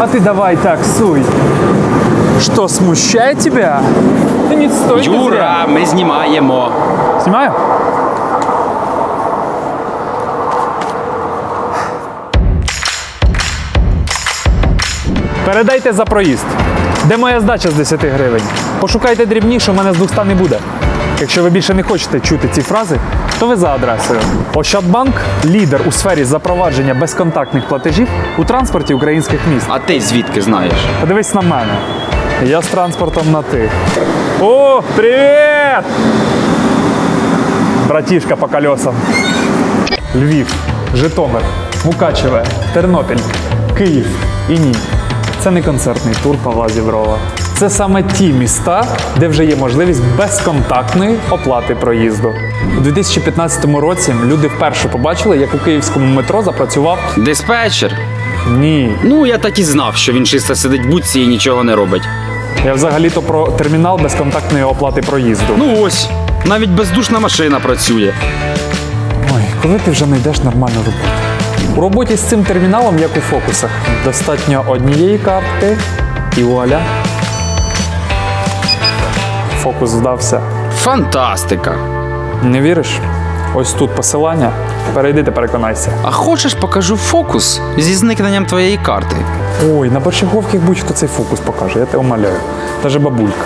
А ты давай таксуй. Что, смущает тебя? Ты не стой ты зря. Юра, ми знімаємо. Снимаю? Передайте за проїзд. Де моя здача з 10 гривень? Пошукайте дрібніше, у мене з 200 не буде. Якщо ви більше не хочете чути ці фрази, то ви за адресою. Ощадбанк лідер у сфері запровадження безконтактних платежів у транспорті українських міст. А ти звідки знаєш? Подивись на мене. Я з транспортом на ти. О, привіт! Братішка по колесам. Львів, Житомир, Мукачеве, Тернопіль, Київ і ні. Це не концертний тур Павла Зіброва. Це саме ті міста, де вже є можливість безконтактної оплати проїзду. У 2015 році люди вперше побачили, як у київському метро запрацював Диспетчер. ні, Ну, я так і знав, що він чисто сидить в будці і нічого не робить. Я взагалі-то про термінал безконтактної оплати проїзду. Ну ось, навіть бездушна машина працює. Ой, коли ти вже знайдеш нормальну роботу? У роботі з цим терміналом, як у фокусах, достатньо однієї картки і вуаля. Фокус вдався. Фантастика. Не віриш? Ось тут посилання. Перейди та переконайся. А хочеш покажу фокус зі зникненням твоєї карти? Ой, на борщаговках будь-хто цей фокус покаже, я тебе умоляю. Даже бабулька.